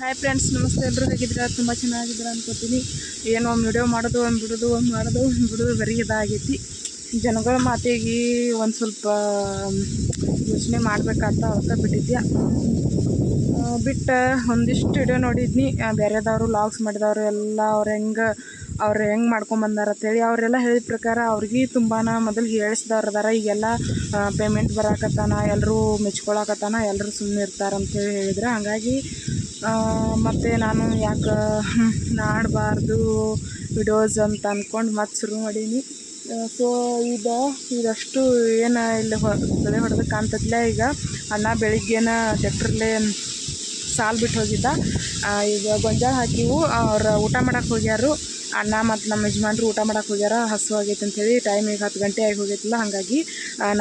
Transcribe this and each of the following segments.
Hi friends ನಮಸ್ತೆ. ಎಲ್ಲರೂ ಹೇಗಿದ್ದೀರಾ? ತುಂಬ ಚೆನ್ನಾಗಿದ್ದೀರಾ ಅನ್ಕೋತೀನಿ. ಏನೋ ಒಂದು ವಿಡಿಯೋ ಮಾಡೋದು, ಒಂದು ಬಿಡೋದು, ಒಂದು ಮಾಡೋದು, ಒಂದು ಬಿಡೋದು ಬರೀ ಇದಾಗೈತಿ. ಜನಗಳ ಮಾತಿಗೆ ಒಂದು ಸ್ವಲ್ಪ ಯೋಚನೆ ಮಾಡ್ಬೇಕಂತ ಅವತ್ತ ಬಿಟ್ಟಿದ್ಯಾ? ಬಿಟ್ಟು ಒಂದಿಷ್ಟು ವಿಡಿಯೋ ನೋಡಿದ್ನಿ. ಬೇರೆದವರು ಲಾಗ್ಸ್ ಮಾಡಿದವರು ಎಲ್ಲ ಅವ್ರು ಹೆಂಗೆ ಅವ್ರು ಹೆಂಗೆ ಮಾಡ್ಕೊಂಬಂದಾರ ಅಂತೇಳಿ ಅವರೆಲ್ಲ ಹೇಳಿದ ಪ್ರಕಾರ ಅವ್ರಿಗೆ ತುಂಬಾ ಮೊದಲು ಹೇಳಿಸ್ದವ್ರು ಅದಾರ ಈಗೆಲ್ಲ ಪೇಮೆಂಟ್ ಬರಾಕತ್ತಾನ ಎಲ್ಲರೂ ಮೆಚ್ಕೊಳಕತ್ತಾನ ಎಲ್ಲರೂ ಸುಮ್ಮನೆ ಇರ್ತಾರೆ ಅಂತೇಳಿ ಹೇಳಿದ್ರು. ಹಾಗಾಗಿ ಮತ್ತು ನಾನು ಯಾಕೆ ಮಾಡಬಾರ್ದು ವಿಡಿಯೋಸ್ ಅಂತ ಅಂದ್ಕೊಂಡು ಮತ್ತೆ ಶುರು ಮಾಡೀನಿ. ಸೊ ಈಗ ಇದಷ್ಟು ಏನು ಇಲ್ಲಿ ಹೊ ಬೆಳೆ ಹೊಡೆದು ಕಾಣ್ತದ್ಲೆ ಈಗ ಅಣ್ಣ ಬೆಳಿಗ್ಗೆನ ಟ್ಯಾಕ್ಟ್ರಲ್ಲೇ ಸಾಲು ಬಿಟ್ಟು ಹೋಗಿದ್ದ ಈಗ ಗೊಂಜಾಳ ಹಾಕಿವು, ಅವ್ರು ಊಟ ಮಾಡಕ್ಕೆ ಹೋಗ್ಯಾರು. ಅಣ್ಣ ಮತ್ತು ನಮ್ಮ ಯಜಮಾನ್ರು ಊಟ ಮಾಡಕ್ಕೆ ಹೋಗ್ಯಾರ, ಹಸು ಆಗೈತೆ ಅಂತೇಳಿ ಟೈಮ್ ಈಗ ಹತ್ತು ಗಂಟೆ ಆಗಿ ಹೋಗೈತಿಲ್ಲ, ಹಾಗಾಗಿ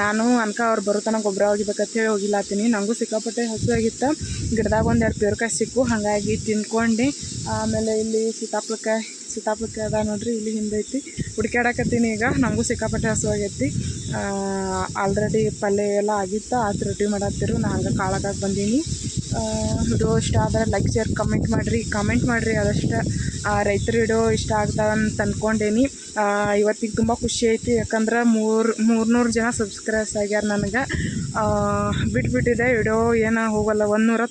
ನಾನು, ಅನ್ಕ ಅವ್ರು ಬರೋ ಗೊಬ್ಬರ ಹೋಗಿಬೇಕಂತೇಳಿ ಹೋಗಿಲ್ಲತ್ತೀನಿ ನನಗೂ ಸಿಕ್ಕಾಪಟ್ಟೆ ಹಸು ಆಗಿತ್ತು, ಗಿಡದಾಗ ಒಂದೆರಡು ಪೇರ್ಕಾಯಿ ಸಿಕ್ಕು, ಹಾಗಾಗಿ ತಿನ್ಕೊಂಡು ಆಮೇಲೆ ಇಲ್ಲಿ ಸೀತಾಫಲಕಾಯಿ ಸೀತಾಫಲಕಾಯಿ ಅದ ನೋಡ್ರಿ, ಇಲ್ಲಿ ಹಿಂದೈತಿ ಹುಡ್ಕ್ಯಾಡಕತ್ತೀನಿ ಈಗ ನನಗೂ ಸಿಕ್ಕಾಪಟ್ಟೆ ಹಸು ಆಗೈತಿ. ಆಲ್ರೆಡಿ ಪಲ್ಯ ಎಲ್ಲ ಆಗಿತ್ತು, ಆತು ರೊಟ್ಟಿ ಮಾಡತ್ತಿರು, ನಾ ಹಂಗೆ ಕಾಳಗಾಗಿ ಬಂದೀನಿ. ವಿಡಿಯೋ ಇಷ್ಟ ಆದರೆ ಲೈಕ್ ಶೇರ್ ಕಮೆಂಟ್ ಮಾಡಿರಿ. ಕಮೆಂಟ್ ಮಾಡಿರಿ ಆ, ರೈತರ ವಿಡಿಯೋ ಇಷ್ಟ ಆಗ್ತಾವ ಅಂತ ಅಂದ್ಕೊಂಡೇನಿ ಇವತ್ತಿಗೆ ತುಂಬ ಖುಷಿ ಐತಿ ಯಾಕಂದ್ರೆ ಮೂರು, ಮೂರ್ನೂರು ಜನ ಸಬ್ಸ್ಕ್ರೈಬ್ಸ್ ಆಗ್ಯಾರ ನನಗೆ. ಬಿಟ್ಬಿಟ್ಟಿದೆ ವಿಡಿಯೋ ಏನು ಹೋಗಲ್ಲ ಒಂದೂರ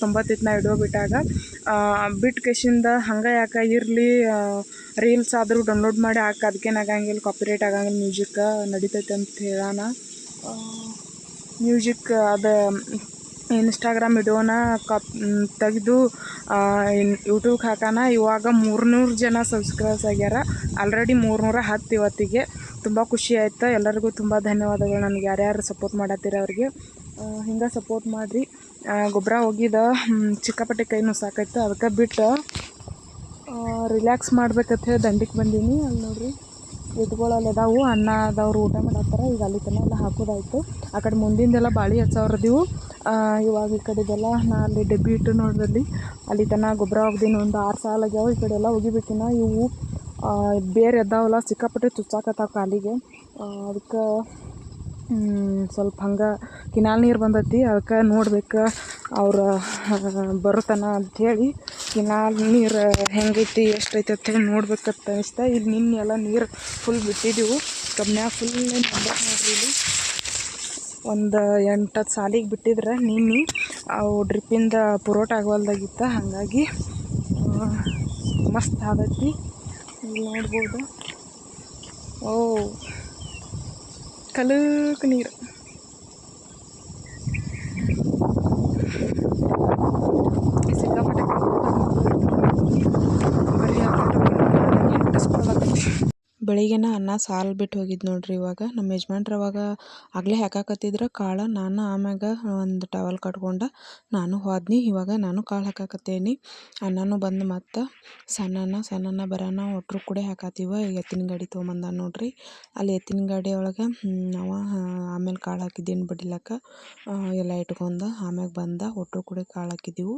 ನಾ ವಿಡಿಯೋ ಬಿಟ್ಟಾಗ. ಬಿಟ್ಟು ಕೇಶಿಂದ ಹಂಗೆ ಯಾಕೆ ಇರಲಿ? ರೀಲ್ಸ್ ಆದರೂ ಡೌನ್ಲೋಡ್ ಮಾಡಿ ಹಾಕಿ. ಅದಕ್ಕೇನಾಗಂಗಿಲ್ಲ ಕಾಪಿರೇಟ್ ಆಗಂಗಿಲ್ಲ ಮ್ಯೂಸಿಕ್ ನಡಿತೈತೆ ಅಂತ ಹೇಳೋಣ ಮ್ಯೂಸಿಕ್ ಅದು ಇನ್ಸ್ಟಾಗ್ರಾಮ್ ವಿಡಿಯೋನ ಕಪ್ ತೆಗೆದು ಯೂಟ್ಯೂಬ್ಗೆ ಹಾಕೋಣ ಇವಾಗ ಮೂರ್ನೂರು ಜನ ಸಬ್ಸ್ಕ್ರೈಬ್ಸ್ ಆಗ್ಯಾರ. ಆಲ್ರೆಡಿ ಮೂರ್ನೂರ ಹತ್ತು ಇವತ್ತಿಗೆ. ತುಂಬ ಖುಷಿ ಆಯಿತು. ಎಲ್ಲರಿಗೂ ತುಂಬ ಧನ್ಯವಾದಗಳು ನನಗೆ. ಯಾರ್ಯಾರು ಸಪೋರ್ಟ್ ಮಾಡತ್ತೀರ ಅವ್ರಿಗೆ. ಹಿಂಗೆ ಸಪೋರ್ಟ್ ಮಾಡಿರಿ. ಗೊಬ್ಬರ ಹೋಗಿದ ಚಿಕ್ಕಪಟ್ಟೆ ಕೈ ಸಾಕಾಯ್ತು ಅದಕ್ಕೆ ಬಿಟ್ಟು ರಿಲ್ಯಾಕ್ಸ್ ಮಾಡ್ಬೇಕಂತ ಹೇಳಿ ದಂಡಿಗೆ ಬಂದೀನಿ. ಅಲ್ಲಿ ನೋಡ್ರಿ ಎತ್ಕೊಳ್ಳಲ್ಲಿ ಅದಾವು. ಅನ್ನ ಅದವ್ರು ಊಟ ಮಾಡತ್ತಾರ ಈಗ ಅಲ್ಲಿ ತನಕ ಎಲ್ಲ ಹಾಕೋದಾಯ್ತು. ಆ ಕಡೆ ಮುಂದಿಂದೆಲ್ಲ ಬಾಳಿ ಹಚ್ಚವ್ರದಿವು. ಇವಾಗ ಈ ಕಡೆದೆಲ್ಲ ನಾ ಅಲ್ಲಿ ಡಬ್ಬಿ ಇಟ್ಟು ನೋಡಿದಲ್ಲಿ ಅಲ್ಲಿ ತನಕ ಗೊಬ್ಬರ ಹೋಗ್ದೀನಿ ಒಂದು ಆರು ಸಾಲ ಆಗ್ಯಾವ, ಈ ಕಡೆ ಎಲ್ಲ ಒಗಿಬೇಕಿನ ಇವು ಬೇರೆ ಎದ್ದಾವಲ್ಲ ಸಿಕ್ಕಾಪಟ್ಟೆ ಚುಚ್ಚಾಕತ್ತಾವ ಕಾಲಿಗೆ. ಅದಕ್ಕೆ ಸ್ವಲ್ಪ ಹಂಗೆ ಕಿನಾಲ್ ನೀರು ಬಂದೈತಿ, ಅದಕ್ಕೆ ನೋಡ್ಬೇಕು ಅವ್ರು ಬರುತ್ತಾನ ಅಂಥೇಳಿ ಕಿನಾಲ್ ನೀರು ಹೆಂಗೈತಿ, ಎಷ್ಟೈತಿ ಅಂತೇಳಿ ನೋಡ್ಬೇಕಂತ ಅನಿಸ್ತಾ, ಇಲ್ಲಿ ನಿನ್ನೆಲ್ಲ ನೀರು ಫುಲ್ ಬಿಟ್ಟಿದ್ದೆವು ಕಬ್ನ್ಯಾಗ ಫುಲ್ ನೋಡ್ರಿ ಇಲ್ಲಿ. ಒಂದು ಎಂಟು ಹತ್ತು ಸಾಲಿಗೆ ಬಿಟ್ಟಿದ್ರೆ ನಿನ್ನೆ. ಅವು ಡ್ರಿಪ್ಪಿಂದ ಪುರೋಟ ಆಗವಲ್ದಾಗಿತ್ತು, ಹಾಗಾಗಿ ಮಸ್ತ್ ಆಗೈತಿ ಇಲ್ಲಿ ನೋಡ್ಬೋದು. ಓ, ಕಲಕ್ ನೀರು ಸಿಕ್ಕಾಪಟ್ಟೆ ಬರೀ ಹಿಟ್ಟಿಸ್ಕೊಳ್ಳಕತ್ತಿ ಬೆಳಿಗ್ಗೆನ ಅನ್ನ ಸಾಲು ಬಿಟ್ಟು ಹೋಗಿದ್ದು ನೋಡ್ರಿ ಇವಾಗ. ನಮ್ಮ ಯಜಮಾನ್ರು ಅವಾಗ ಆಗಲೇ ಹಾಕಾಕತ್ತಿದ್ರು. ಕಾಳು ನಾನು ಆಮ್ಯಾಗ ಒಂದು ಟವಲ್ ಕಟ್ಕೊಂಡು ನಾನು ಹೋದ್ನಿ. ಇವಾಗ ನಾನು ಕಾಳು ಹಾಕಾಕತ್ತೇನಿ. ಅನ್ನನೂ ಬಂದು ಮತ್ತು ಸಣ್ಣನ ಸಣ್ಣನ ಬರೋಣ ಒಟ್ರು ಕೂಡ ಈಗ ಎತ್ತಿನ ಗಾಡಿ ತೊಗೊಂಬಂದ ನೋಡ್ರಿ. ಅಲ್ಲಿ ಎತ್ತಿನ ಗಾಡಿ ಒಳಗೆ ನಾವು ಆಮೇಲೆ ಕಾಳು ಹಾಕಿದ್ದೀನಿ ಬಿಡಿಲಕ್ಕ ಎಲ್ಲ ಇಟ್ಕೊಂಡು ಆಮ್ಯಾಗ ಬಂದ ಒಟ್ರು ಕೂಡ ಕಾಳು ಹಾಕಿದ್ದೀವಿ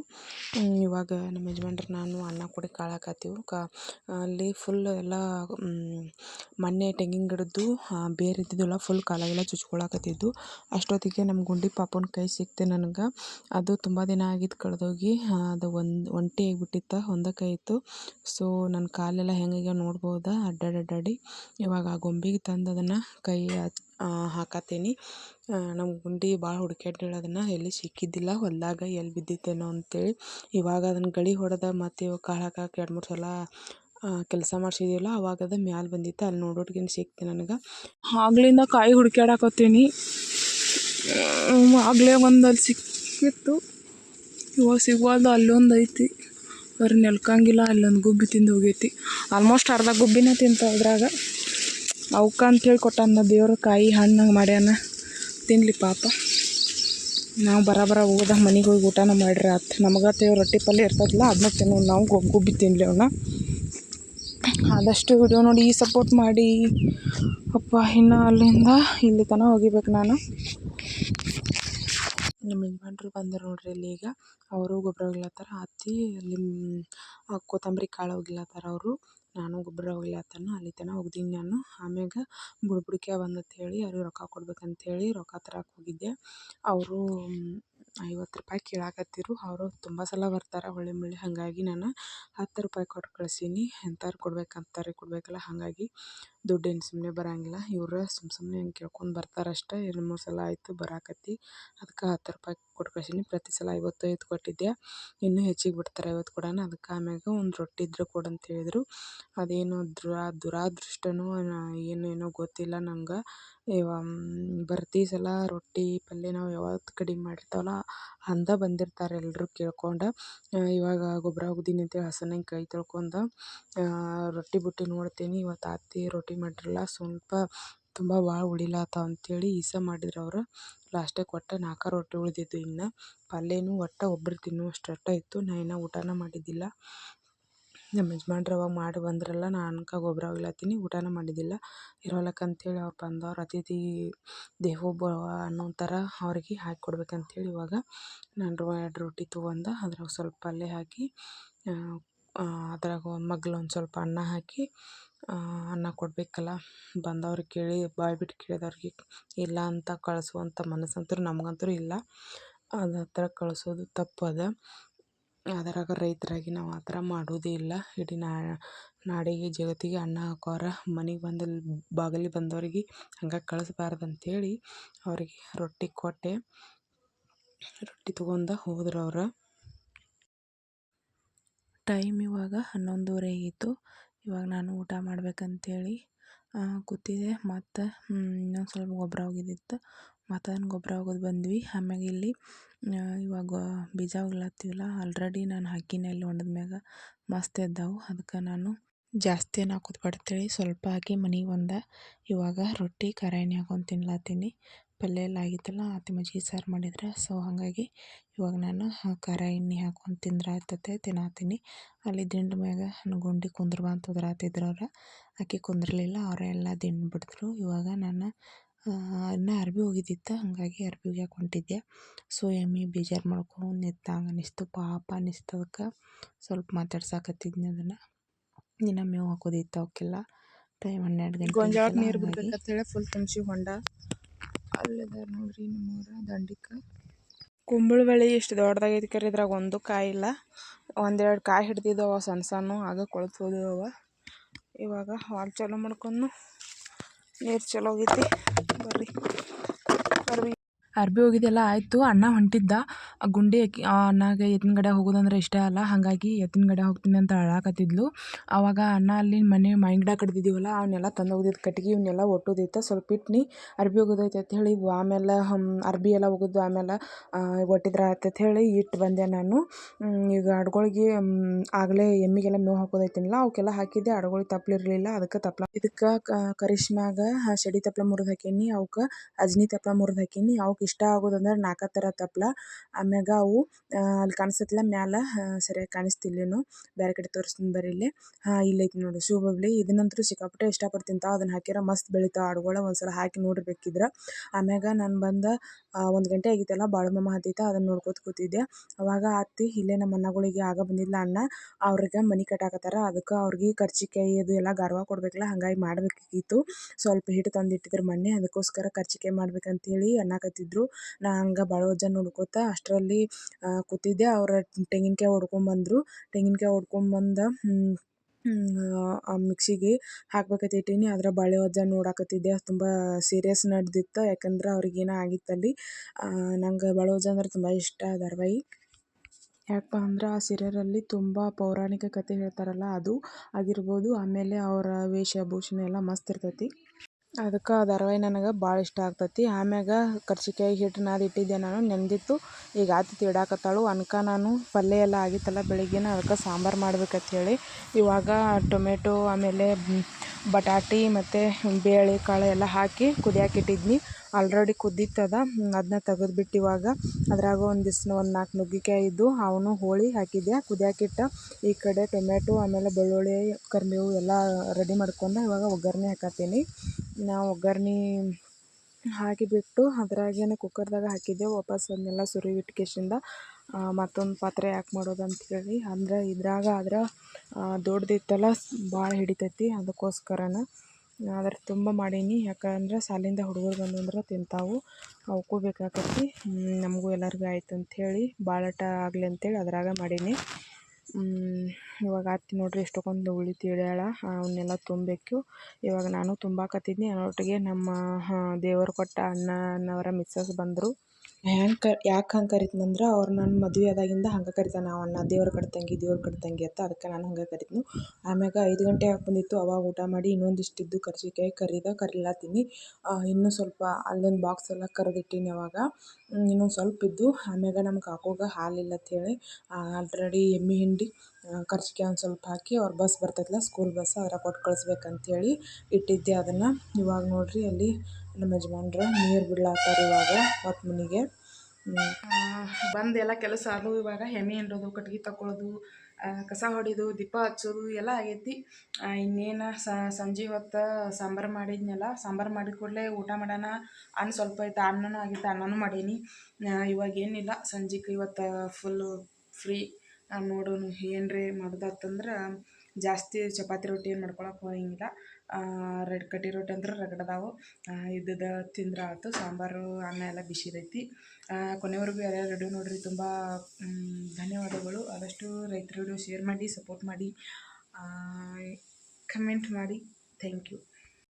ಇವಾಗ ನಮ್ಮ ಯಜಮಾನ್ರು ನಾನು ಅನ್ನ ಕೂಡ ಕಾಳು ಹಾಕತ್ತೀವಿ ಕಾ, ಅಲ್ಲಿ ಫುಲ್ ಎಲ್ಲ ಮೊನ್ನೆ ತೆಂಗಿನ ಗಿಡದ್ದು ಬೇರು ಇದ್ದಿದ್ದಿಲ್ಲ ಫುಲ್ ಕಾಲಾಗೆಲ್ಲ ಚುಚ್ಕೊಳಕತ್ತಿದ್ದು. ಅಷ್ಟೊತ್ತಿಗೆ ನಮ್ಮ ಗುಂಡಿ ಪಾಪನ ಕೈ ಸಿಕ್ತೆ ನನಗೆ. ಅದು ತುಂಬ ದಿನ ಆಗಿದ್ದು ಕಳೆದೋಗಿ ಅದು ಒಂದು, ಒಂಟಿ ಆಗಿಬಿಟ್ಟಿತ್ತು ಕೈ ಇತ್ತು. ಸೊ ನನ್ನ ಕಾಲೆಲ್ಲ ಹೆಂಗಾಗ್ಯಾವ ನೋಡ್ಬೋದಾ? ಅಡ್ಡಾಡಿ ಅಡ್ಡಾಡಿ ಇವಾಗ ಆ ಗೊಂಬೆಗೆ ತಂದು ಅದನ್ನು ಕೈ ಹಾಕತ್ತೀನಿ. ನಮ್ಮ ಗುಂಡಿ ಭಾಳ ಹುಡ್ಕ್ಯಾಡಿ ಅದನ್ನು ಎಲ್ಲಿ ಸಿಕ್ಕಿದ್ದಿಲ್ಲ, ಹೊಲದಾಗ ಎಲ್ಲಿ ಬಿದ್ದಿತ್ತೇನೋ ಅಂತೇಳಿ. ಇವಾಗ ಅದನ್ನು ಗಳಿ ಹೊಡೆದ ಮತ್ತು ಇವಾಗ ಕಾಳು ಹಾಕಕ್ಕೆ ಎರಡು ಮೂರು ಸಲ ಕೆಲಸ ಮಾಡ್ಸಿದ್ದೀವಲ್ಲ ಅವಾಗ ಅದು ಮ್ಯಾಲೆ ಬಂದಿತ್ತು ಅಲ್ಲಿ ನೋಡೋಟ್ಗಿನ ಸಿಕ್ತು ನನಗೆ. ಆಗ್ಲಿಂದ ಕಾಯಿ ಹುಡ್ಕ್ಯಾಡಕತ್ತೀನಿ. ಆಗಲೇ ಒಂದು ಅಲ್ಲಿ ಸಿಕ್ಕಿತ್ತು. ಇವಾಗ ಸಿಗುವಲ್ದು ಅಲ್ಲೊಂದು ಐತಿ. ಅವ್ರು ನೆಲ್ಕಂಗಿಲ್ಲ, ಅಲ್ಲೊಂದು ಗುಬ್ಬಿ ತಿಂದು ಹೋಗೈತಿ. ಆಲ್ಮೋಸ್ಟ್ ಅರ್ಧ ಗುಬ್ಬಿನೇ ತಿಂತ ಅದ್ರಾಗ ಅವಕ್ಕೆ ಅಂಥೇಳಿ ಕೊಟ್ಟಾನ, ದೇವ್ರ ಕಾಯಿ ಹಣ್ಣಂಗೆ ಮಾಡ್ಯಾನ. ತಿನ್ನಲಿ ಪಾಪ. ನಾವು ಬರ ಬರ ಹೋದ ಮನೆಗೆ ಹೋಗಿ ಊಟನ ಮಾಡ್ರಿ ಆತು. ನಮಗೆ ತೇವ್ ರೊಟ್ಟಿ ಪಲ್ಯ ಇರ್ತದಲ್ಲ ಅದನ್ನ ತಿನ್ನೋ, ನಾವು ಗುಬ್ಬಿ ತಿನ್ಲಿ ಅವನ್ನ ಆದಷ್ಟು ವಿಡಿಯೋ ನೋಡಿ ಸಪೋರ್ಟ್ ಮಾಡಿ. ಅಪ್ಪ, ಇನ್ನು ಅಲ್ಲಿಂದ ಇಲ್ಲಿ ತನಕ ಹೋಗಿಬೇಕು ನಾನು. ನಮ್ಮ ಯಜಮಾನ್ರು ಬಂದರು ನೋಡ್ರಿ ಇಲ್ಲಿ ಈಗ. ಅವರು ಗೊಬ್ಬರ ಒಗಿಲತ್ತಾರ ಹತ್ತಿ ಅಲ್ಲಿ ಕೊತ್ತಂಬರಿ ಕಾಳು ಹೋಗ್ಲತ್ತಾರ ಅವರು. ನಾನು ಗೊಬ್ಬರ ಒಗಿಲತ್ತಾನ ಅಲ್ಲಿ ತನಕ ಹೋಗ್ದೀನಿ ನಾನು. ಆಮ್ಯಾಗ ಬುಡ್ಬುಡಿಕೆ ಬಂದತ್ತೇಳಿ ಅವ್ರಿಗೆ ರೊಕ್ಕ ಕೊಡ್ಬೇಕಂತೇಳಿ ರೊಕ್ಕ ತರಕ್ಕೆ ಹೋಗಿದ್ದೆ. ಅವರು ಐವತ್ತು ರೂಪಾಯಿ ಕೇಳಾಕತ್ತಿರು. ಅವರು ತುಂಬ ಸಲ ಬರ್ತಾರೆ ಹೊಳ್ಳಿ ಮುಳ್ಳಿ. ಹಾಗಾಗಿ ನಾನು ಹತ್ತು ರೂಪಾಯಿ ಕೊಟ್ಟು ಕಳ್ಸೀನಿ. ಎಂಥವ್ರು ಕೊಡ್ಬೇಕಂತಾರೆ, ಕೊಡಬೇಕಲ್ಲ. ಹಾಗಾಗಿ ದುಡ್ಡೇನು ಸುಮ್ಮನೆ ಬರೋಂಗಿಲ್ಲ. ಇವ್ರು ಸುಮ್ಮ ಸುಮ್ಮನೆ ಹಿಂಗೆ ಕೇಳ್ಕೊಂಡು ಬರ್ತಾರೆ ಅಷ್ಟೇ ಎರಡು ಮೂರು ಸಲ ಆಯಿತು, ಬರಾಕತ್ತಿ. ಅದಕ್ಕೆ ಹತ್ತು ರೂಪಾಯಿ ಕೊಟ್ಟು ಕಳ್ಸೀನಿ ಪ್ರತಿ ಸಲ ಐವತ್ತೈದು ಕೊಟ್ಟಿದ್ದೆ. ಇನ್ನೂ ಹೆಚ್ಚಿಗೆ ಬಿಡ್ತಾರೆ ಐವತ್ತು ಕೊಡೋಣ. ಅದಕ್ಕೆ ಆಮ್ಯಾಗ ಒಂದು ರೊಟ್ಟಿ ಇದ್ರೆ ಕೊಡು ಅಂತ ಹೇಳಿದರು. ಅದೇನು ದುರಾ, ದುರಾದೃಷ್ಟನೂ ಏನೇನೋ ಗೊತ್ತಿಲ್ಲ ನಂಗೆ. ಇವ ಬರ್ತಿ ಸಲ ರೊಟ್ಟಿ ಪಲ್ಯ ನಾವು ಯಾವತ್ತು ಕಡಿಮೆ ಮಾಡಿರ್ತಾವಲ್ಲ, ಅಂದ ಬಂದಿರ್ತಾರೆ ಎಲ್ಲರೂ ಕೇಳ್ಕೊಂಡು. ಇವಾಗ ಗೊಬ್ಬರ ಹೋಗ್ದೀನಿ ಅಂತೇಳಿ ಹಸನಾಗಿ ಕೈ ತೊಳ್ಕೊಂಡು ರೊಟ್ಟಿ ಬುಟ್ಟಿ ನೋಡ್ತೀನಿ. ಇವತ್ತು ಅತ್ತಿ ರೊಟ್ಟಿ ಮಾಡಿರಲ್ಲ ಸ್ವಲ್ಪ ತುಂಬ ಭಾಳ ಉಳಿಲಾತಾವ ಅಂತೇಳಿ ಈಸ ಮಾಡಿದ್ರು ಅವರು ಲಾಸ್ಟಿಗೆ ಒಟ್ಟು ನಾಲ್ಕು ರೊಟ್ಟಿ ಉಳಿದಿದ್ದು ಇನ್ನು. ಪಲ್ಯನೂ ಒಟ್ಟು ಒಬ್ರು ತಿನ್ನುವಷ್ಟು ಅಷ್ಟೇ ಇತ್ತು. ನಾ ಇನ್ನೂ ಊಟನೇ ಮಾಡಿದ್ದಿಲ್ಲ. ನಮ್ಮ ಯಜಮಾನ್ರು ಅವಾಗ ಮಾಡಿ ಬಂದ್ರಲ್ಲ ನಾನು ಅನ್ಕ ಗೊಬ್ಬರ ಒಗ್ಲತ್ತೀನಿ ಊಟನೇ ಮಾಡಿದ್ದಿಲ್ಲ. ಇರೋಲಕ್ಕ ಅವ್ರು ಬಂದವ್ರು, ಅತಿಥಿ ದೇಹೋ ಭವ ಅನ್ನೋ ಥರ ಅವ್ರಿಗೆ ಹಾಕಿ ಕೊಡ್ಬೇಕಂತೇಳಿ ಇವಾಗ ನಾನು ಎರಡು ರೊಟ್ಟಿ ತೊಗೊಂಡು, ಅದ್ರಾಗ ಸ್ವಲ್ಪ ಪಲ್ಯ ಹಾಕಿ ಅದ್ರಾಗ ಒಂದು ಮಗ್ಲು ಒಂದು ಸ್ವಲ್ಪ ಅನ್ನ ಹಾಕಿ ಅನ್ನ ಕೊಡಬೇಕಲ್ಲ? ಬಂದವ್ರಿಗೆ ಕೇಳಿ, ಬಾಯಿ ಬಿಟ್ಟು ಕೇಳಿದವ್ರಿಗೆ ಇಲ್ಲ ಅಂತ ಕಳಿಸುವಂಥ ಮನಸ್ಸಂತೂ ನಮಗಂತೂ ಇಲ್ಲ. ಅದು ಆ ಥರ ಕಳಿಸೋದು ತಪ್ಪು ಅದ. ಅದರಾಗ ರೈತರಾಗಿ ನಾವು ಆ ಥರ ಮಾಡೋದೇ ಇಲ್ಲ. ಇಡೀ ನಾಡಿಗೆ, ಜಗತ್ತಿಗೆ ಅನ್ನ ಹಾಕೋರ ಮನೆಗೆ ಬಂದು, ಬಾಗಿಲಿಗೆ ಬಂದವ್ರಿಗೆ ಹಂಗೆ ಕಳಿಸ್ಬಾರ್ದು ಅಂಥೇಳಿ ಅವ್ರಿಗೆ ರೊಟ್ಟಿ ಕೊಟ್ಟೆ. ರೊಟ್ಟಿ ತೊಗೊಂಡು ಹೋದ್ರು ಅವ್ರು. ಟೈಮ್ ಇವಾಗ ಹನ್ನೊಂದುವರೆ ಆಗಿತ್ತು ಇವಾಗ ನಾನು ಊಟ ಮಾಡ್ಬೇಕಂತೇಳಿ ಕೂತಿದ್ದೆ. ಮತ್ತು ಇನ್ನೊಂದು ಸ್ವಲ್ಪ ಗೊಬ್ಬರ ಒಗಿದಿತ್ತು. ಮತ್ತು ಅದನ್ನು ಗೊಬ್ಬರ ಒಗದು ಬಂದ್ವಿ. ಆಮ್ಯಾಗ ಇಲ್ಲಿ ಇವಾಗ ಬೀಜ ಉಗ್ಲತ್ತೀವಲ್ಲ ಆಲ್ರೆಡಿ ನಾನು ಹಾಕಿನಿ ಅಲ್ಲಿ ಹೊಂಡದ ಮ್ಯಾಗ ಮಸ್ತ್ ಇದ್ದಾವೆ ಅದಕ್ಕೆ ನಾನು ಜಾಸ್ತಿ ಏನು ಹಾಕೋದು ಸ್ವಲ್ಪ ಹಾಕಿ ಮನೆಗೆ ಬಂದೆ. ಇವಾಗ ರೊಟ್ಟಿ ಖಾರ ಹಾಕೊಂಡು ತಿನ್ಲತ್ತೀನಿ. ಪಲ್ಯ ಎಲ್ಲ ಆಗಿತ್ತಲ್ಲ ಅತ್ತಿ ಮಜ್ಜಿಗೆ ಸಾರು ಮಾಡಿದ್ರೆ. ಸೊ ಹಾಗಾಗಿ ಇವಾಗ ನಾನು ಖಾರ ಎಣ್ಣೆ ಹಾಕೊಂಡು ತಿಂದ್ರೆ ಆಯ್ತತೆ ತಿನ್ನತ್ತೀನಿ ಅಲ್ಲಿ ದಿಂಡ ಮ್ಯಾಗ ಗುಂಡಿ ಕುಂದ್ರ ಅಂತ ಉದ್ರಾತಿದ್ರು ಅವ್ರು ಆಕೆ ಕುಂದ್ರಲಿಲ್ಲ ಅವರೆಲ್ಲ ಎಲ್ಲ ದಿಂಡು ಬಿಡಿದ್ರು. ಇವಾಗ ನಾನು ಇನ್ನೂ ಅರ್ಬಿ ಹೋಗಿದ್ದಿತ್ತು ಹಾಗಾಗಿ ಅರ್ಬಿ ಒಗ್ಯಾಕೆ ಹೊಂಟಿದ್ದೆ. ಸೊ ಎಮ್ಮೆ ಬೇಜಾರು ಮಾಡ್ಕೊಂಡು ನಿಂತಂಗೆ ಅನ್ನಿಸ್ತು ಪಾಪ ಅನ್ನಿಸ್ತು ಅದಕ್ಕೆ. ಸ್ವಲ್ಪ ಮಾತಾಡ್ಸಕತ್ತಿದ್ನಿ ಅದನ್ನು. ಇನ್ನು ಮೇವು ಹಾಕೋದಿತ್ತು ಅವಕ್ಕೆಲ್ಲ. ಟೈಮ್ ಹನ್ನೆರಡು ಗಂಟೆ ಗೊಂಜಾಳಕ್ಕೆ ನೀರು ಬಿಡ್ಬೇಕಂತೇಳಿ ಫುಲ್ ತುಂಬಿಸಿ ಹೊಂಡ. ಅಲ್ಲದ ನೋಡ್ರಿ ನಮ್ಮೂರ ದಂಡಿಕ. ಕುಂಬಳಬಳ್ಳಿ ಎಷ್ಟು ದೊಡ್ಡದಾಗೈತಿ ಕರೆ, ಇದ್ರಾಗ ಒಂದು ಕಾಯಿ ಇಲ್ಲ. ಒಂದೆರಡು ಕಾಯಿ ಹಿಡ್ದಿದ್ದಾವೆ ಸಣ್ಣ ಸಣ್ಣ ಆಗ ಕೊಳ್ತು ಹೋದವ. ಇವಾಗ ಹಾಲು ಚಾಲೂ ಮಾಡ್ಕೊಂಡು ನೀರು ಚಲೋ ಆಗೈತಿ ಬರ್ರಿ. ಅರ್ಬಿ ಹೋಗಿದ್ದೆಲ್ಲ ಆಯಿತು. ಅಣ್ಣ ಹೊಂಟಿದ್ದ. ಗುಂಡಿ ಆ ಅಣ್ಣಗೆ ಎತ್ತಿನ ಗಡೆ ಹೋಗೋದಂದ್ರೆ ಇಷ್ಟ ಅಲ್ಲ. ಹಾಗಾಗಿ ಎತ್ತಿನ ಗಡೆ ಹೋಗ್ತೀನಿ ಅಂತ ಅಳಾಕತ್ತಿದ್ಲು. ಆವಾಗ ಅಣ್ಣ ಅಲ್ಲಿ ಮನೆ ಮಾವಿನ ಗಿಡ ಕಡ್ದಿದ್ದೀವಲ್ಲ ಅವನ್ನೆಲ್ಲ ತಂದು ಹೋಗಿದ್ದ ಕಟ್ಗೆ ಇವನ್ನೆಲ್ಲ ಒಟ್ಟುದಿತ್ತು ಸ್ವಲ್ಪ ಇಟ್ನಿ ಅರ್ಬಿ ಹೋಗೋದೈತೆ ಅಂತ ಹೇಳಿ, ಆಮೇಲೆ ಅರ್ಬಿ ಎಲ್ಲ ಒಗೆದು ಆಮೇಲೆ ಒಟ್ಟಿದ್ರೆ ಆಯ್ತು ಹೇಳಿ ಇಟ್ಟು ಬಂದೆ ನಾನು. ಈಗ ಆಡುಗಳ್ಗೆ ಆಗಲೇ ಎಮ್ಮಿಗೆಲ್ಲ ಮೇವು ಹಾಕೋದೈತಿನಲ್ಲ, ಅವಕ್ಕೆಲ್ಲ ಹಾಕಿದ್ದೆ. ಆಡುಗಳಿಗೆ ತಪ್ಪಲಿರಲಿಲ್ಲ ಅದಕ್ಕೆ ತಪ್ಪಲ ಇದಕ್ಕೆ ಕರಿಶ್ಮ್ಯಾಗ ಶಡಿ ತಪ್ಪಲ ಮುರಿದು ಹಾಕೀನಿ, ಅವಕ್ಕೆ ಅಜ್ನಿ ತಪ್ಪಲ ಮುರಿದು ಹಾಕೀನಿ ಅವಕ್ಕೆ ಇಷ್ಟ ಆಗೋದಂದ್ರೆ ನಾಲ್ಕು ಥರ ತಪ್ಲ. ಆಮ್ಯಾಗ ಅವು ಅಲ್ಲಿ ಕಾಣಿಸತ್ಲ ಮ್ಯಾಲ ಸರಿಯಾಗಿ ಕಾಣಿಸ್ತಿಲ್ಲೇನು ಬೇರೆ ಕಡೆ ತೋರಿಸ್ತೀನಿ ಬರೀ ಇಲ್ಲಿ. ಹಾಂ, ಇಲ್ಲೈತಿ ನೋಡಿ ಶೂ ಬಬ್ಲಿ ಇದನ್ನಂತೂ ಸಿಕ್ಕಾಪಟ್ಟೆ ಇಷ್ಟಪಟ್ಟು ತಿಂತಾವೆ ಅದನ್ನು ಹಾಕಿರೋ ಮಸ್ತ್ ಬೆಳಿತಾವೆ. ಆಡುಗಳ ಒಂದ್ಸಲ ಹಾಕಿ ನೋಡಿರ್ಬೇಕಿದ್ರೆ. ಆಮ್ಯಾಗ ನಾನು ಬಂದ ಒಂದು ಗಂಟೆ ಆಗಿತ್ತಲ್ಲ ಬಾಳಮಮ್ಮ ಹತ್ತಿತ್ತ ಅದನ್ನು ನೋಡ್ಕೋತ ಕೂತಿದ್ದೆ. ಅವಾಗ ಅತ್ತಿ ಇಲ್ಲೇ ನಮ್ಮ ಅಣ್ಣಗಳಿಗೆ ಆಗ ಬಂದಿಲ್ಲ ಅಣ್ಣ. ಅವ್ರಿಗೆ ಮನೆ ಕಟ್ಟಾಕತ್ತಾರ. ಅದಕ್ಕೆ ಅವ್ರಿಗೆ ಕರ್ಚಿಕಾಯಿ ಅದು ಎಲ್ಲ ಗಾರ್ವ ಕೊಡ್ಬೇಕಲ್ಲ, ಹಾಗಾಗಿ ಮಾಡಬೇಕಿತ್ತು. ಸ್ವಲ್ಪ ಹಿಟ್ಟು ತಂದಿಟ್ಟಿದ್ರು ಮೊನ್ನೆ. ಅದಕ್ಕೋಸ್ಕರ ಕರ್ಚಿಕಾಯಿ ಮಾಡ್ಬೇಕಂತೇಳಿ ಅನ್ನಕತ್ತಿದ್ರು ನಾ ಹಂಗೆ ಭಾಳ ನೋಡ್ಕೋತ ಅಷ್ಟರಲ್ಲಿ ಕೂತಿದ್ದೆ. ಅವ್ರು ತೆಂಗಿನಕಾಯಿ ಹೊಡ್ಕೊಂಬಂದ್ರು ತೆಂಗಿನಕಾಯಿ ಹೊಡ್ಕೊಂಬಂದು ಆ ಮಿಕ್ಸಿಗೆ ಹಾಕ್ಬೇಕಂತ ಇಟ್ಟೀನಿ ಅದ್ರ ಬಾಳೆ ವಜ್ಜ ನೋಡಾಕತ್ತಿದ್ದೆ. ತುಂಬ ಸೀರಿಯಸ್ ನಡೆದಿತ್ತು. ಯಾಕಂದ್ರೆ ಅವ್ರಿಗೇನೋ ಆಗಿತ್ತಲ್ಲಿ ನಂಗೆ ಬಾಳೆ ವಜ್ಜ ಅಂದ್ರೆ ತುಂಬ ಇಷ್ಟ ಧಾರಾವಾಹಿ ಯಾಕಪ್ಪ ಅಂದ್ರೆ ಆ ಸೀರಿಯಲಲ್ಲಿ ತುಂಬ ಪೌರಾಣಿಕ ಕಥೆ ಹೇಳ್ತಾರಲ್ಲ ಅದು ಆಗಿರ್ಬೋದು. ಆಮೇಲೆ ಅವರ ವೇಷಭೂಷಣ ಎಲ್ಲ ಮಸ್ತ್ ಇರ್ತೈತಿ. ಅದಕ್ಕೆ ಆ ಧಾರಾವಾಹಿ ನನಗೆ ಭಾಳ ಇಷ್ಟ ಆಗ್ತೈತಿ. ಆಮ್ಯಾಗ ಕರ್ಜಿಕಾಯಿ ಹಿಟ್ಟು ನಾದಿ ಇಟ್ಟಿದ್ದೆ ನಾನು ನೆನೆದಿತ್ತು ಈಗ ಆತು ಇಡಾಕತ್ತಾಳು. ಅನ್ಕ ನಾನು ಪಲ್ಯ ಎಲ್ಲ ಆಗಿತ್ತಲ್ಲ, ಬೆಳಗ್ಗೆನ ಅದಕ್ಕೆ ಸಾಂಬಾರು ಮಾಡ್ಬೇಕಂತ ಹೇಳಿ ಇವಾಗ ಟೊಮೆಟೊ, ಆಮೇಲೆ ಬಟಾಟಿ ಮತ್ತು ಬೇಳೆ, ಕಾಳು ಎಲ್ಲ ಹಾಕಿ ಕುದಿಯಾಕೆ ಇಟ್ಟಿದ್ನಿ. ಆಲ್ರೆಡಿ ಕುದ್ದಿತ್ತದ ಅದನ್ನ ತೆಗೆದ್ಬಿಟ್ಟು ಇವಾಗ ಅದ್ರಾಗ ಒಂದು ಒಂದಿಷ್ಟು ಒಂದು ನಾಲ್ಕು ನುಗ್ಗಿಕಾಯಿ ಇದ್ದು ಅವನು ಹೋಳಿ ಹಾಕಿದ್ದೆ. ಕುದಿಯಾಕಿಟ್ಟ ಈ ಕಡೆ ಟೊಮೆಟೊ, ಆಮೇಲೆ ಬೆಳ್ಳುಳ್ಳಿ, ಕರಿಬೇವು ಎಲ್ಲ ರೆಡಿ ಮಾಡ್ಕೊಂಡು ಇವಾಗ ಒಗ್ಗರಣೆ ಹಾಕತ್ತೀನಿ. ನಾವು ಒಗ್ಗರ್ಣೆ ಹಾಕಿಬಿಟ್ಟು ಅದ್ರಾಗೇನೆ ಕುಕ್ಕರ್ದಾಗ ಹಾಕಿದ್ದೆವು. ವಾಪಸ್ ಅದನ್ನೆಲ್ಲ ಸುರಿವಿಟ್ಕೇಶಿಂದ ಮತ್ತೊಂದು ಪಾತ್ರೆ ಯಾಕೆ ಮಾಡೋದು ಅಂಥೇಳಿ ಅಂದ್ರೆ ಇದ್ರಾಗ ಆದ್ರೆ ದೊಡ್ಡದಿತ್ತಲ್ಲ ಭಾಳ ಹಿಡಿತೈತಿ. ಅದಕ್ಕೋಸ್ಕರನ ಆದ್ರೆ ತುಂಬ ಮಾಡೀನಿ. ಯಾಕಂದ್ರೆ ಸಾಲಿಂದ ಹುಡುಗರು ಬಂದಂದ್ರೆ ತಿಂತಾವು. ಅವಕ್ಕೂ ಬೇಕಾಕತಿ. ನಮಗೂ ಎಲ್ಲರಿಗೂ ಆಯ್ತು ಅಂಥೇಳಿ ಭಾಳಟ ಆಗಲಿ ಅಂತೇಳಿ ಅದ್ರಾಗ ಮಾಡೀನಿ. ಇವಾಗ ಆತು ನೋಡ್ರಿ ಎಷ್ಟೊಂದ್ ಉಳಿತಿ ತಿಳ್ಯಾಳ ಅವನ್ನೆಲ್ಲ ತುಂಬಬೇಕು ಇವಾಗ ನಾನು ತುಂಬಾಕತ್ತಿದ್ನಿ. ಅನ್ನೊಟ್ಟಿಗೆ ನಮ್ಮ ದೇವರು ಕೊಟ್ಟ ಅಣ್ಣನವರ ಮಿಸ್ಸಸ್ ಬಂದರು. ಹ್ಯಾಂಗೆ ಕ ಯಾಕೆ ಹಂಗೆ ಕರಿತೀನಂದ್ರೆ ಅವ್ರು ನನ್ನ ಮದುವೆ ಆದಾಗಿಂದ ಹಂಗೆ ಕರಿತಾನೆ ಅವನ್ನ ಅಣ್ಣ ದೇವ್ರ ಕಡೆ ತಂಗಿ, ದೇವ್ರ ಕಡೆ ತಂಗಿ ಅಂತ ಅದಕ್ಕೆ ನಾನು ಹಂಗೆ ಕರಿತ್ನು ಆಮ್ಯಾಗ ಐದು ಗಂಟೆ ಆಗಿ ಬಂದಿತ್ತು? ಅವಾಗ ಊಟ ಮಾಡಿ ಇನ್ನೊಂದಿಷ್ಟಿದ್ದು ಕರ್ಜಿಕಾಯಿ ಕರಿದ ಕರಿಲಾತೀನಿ. ಇನ್ನೂ ಸ್ವಲ್ಪ ಅಲ್ಲೊಂದು ಬಾಕ್ಸ್ ಎಲ್ಲ ಕರೆದಿಟ್ಟೀನಿ ಅವಾಗ. ಇನ್ನೊಂದು ಸ್ವಲ್ಪ ಇದ್ದು ಆಮ್ಯಾಗ ನಮ್ಮ ಕಾಕುಗೆ ಹಾಲಿಲ್ಲ ಅಂಥೇಳಿ ಆಲ್ರೆಡಿ ಎಮ್ಮೆ ಹಿಂಡಿ ಕರ್ಜಿಕಾಯಿ ಒಂದು ಸ್ವಲ್ಪ ಹಾಕಿ ಅವ್ರ ಬಸ್ ಬರ್ತೈತಲ್ಲ ಸ್ಕೂಲ್ ಬಸ್ ಅದ್ರಾಗ ಕೊಟ್ಟು ಕಳಿಸ್ಬೇಕಂತೇಳಿ ಇಟ್ಟಿದ್ದೆ ಅದನ್ನು. ಇವಾಗ ನೋಡಿರಿ ಅಲ್ಲಿ ನಮ್ಮ ಯಜಮಾನ್ರು ನೀರು ಬಿಡ್ಲಾತ್ತಾರ ಇವಾಗ ಮತ್ತು ಮನೆಗೆ. ಬಂದೆಲ್ಲ ಕೆಲಸ ಅದು ಇವಾಗ ಹೆಮ್ಮೆ ಹಿಂಡೋದು, ಕಟ್ಗೆ ತಗೊಳ್ಳೋದು ಕಸ ಹೊಡೆಯೋದು ದೀಪ ಹಚ್ಚೋದು ಎಲ್ಲ ಆಗೈತಿ. ಇನ್ನೇನು ಸಂಜೆ ಹೊತ್ತು ಸಾಂಬಾರು ಮಾಡಿದ್ನಲ್ಲ, ಸಾಂಬಾರು ಮಾಡಿದ ಕೂಡಲೇ ಊಟ ಮಾಡೋಣ. ಅನ್ನ ಸ್ವಲ್ಪ ಐತೆ, ಅನ್ನನೂ ಆಗಿತ್ತು ಅನ್ನನೂ ಮಾಡೀನಿ. ಇವಾಗ ಏನಿಲ್ಲ ಸಂಜೆಗೆ ಇವತ್ತು ಫುಲ್ಲು ಫ್ರೀ ನೋಡೋಣ ಏನ್ರಿ ಮಾಡೋದಾತಂದ್ರೆ ಜಾಸ್ತಿ ಚಪಾತಿ ರೊಟ್ಟಿ ಏನು ಮಾಡ್ಕೊಳಕ್ಕೆ ಹೋಗಂಗಿಲ್ಲ. ರೆಡ್ ಕಟ್ಟಿ ರೊಟ್ಟಿ ಅಂದ್ರೆ ರಗಡದಾವು ಇದ್ದದ್ದು ತಿಂದ್ರೆ ಆಯ್ತು ಸಾಂಬಾರು, ಅನ್ನ ಎಲ್ಲ ಬಿಸಿದೈತಿ ಕೊನೆವರೆಗೂ ಯಾರ್ಯಾರು ರೆಡಿಯೋ ನೋಡ್ರಿ, ತುಂಬ ಧನ್ಯವಾದಗಳು. ಆದಷ್ಟು ರೈತರು ಶೇರ್ ಮಾಡಿ ಸಪೋರ್ಟ್ ಮಾಡಿ ಕಮೆಂಟ್ ಮಾಡಿ. Thank you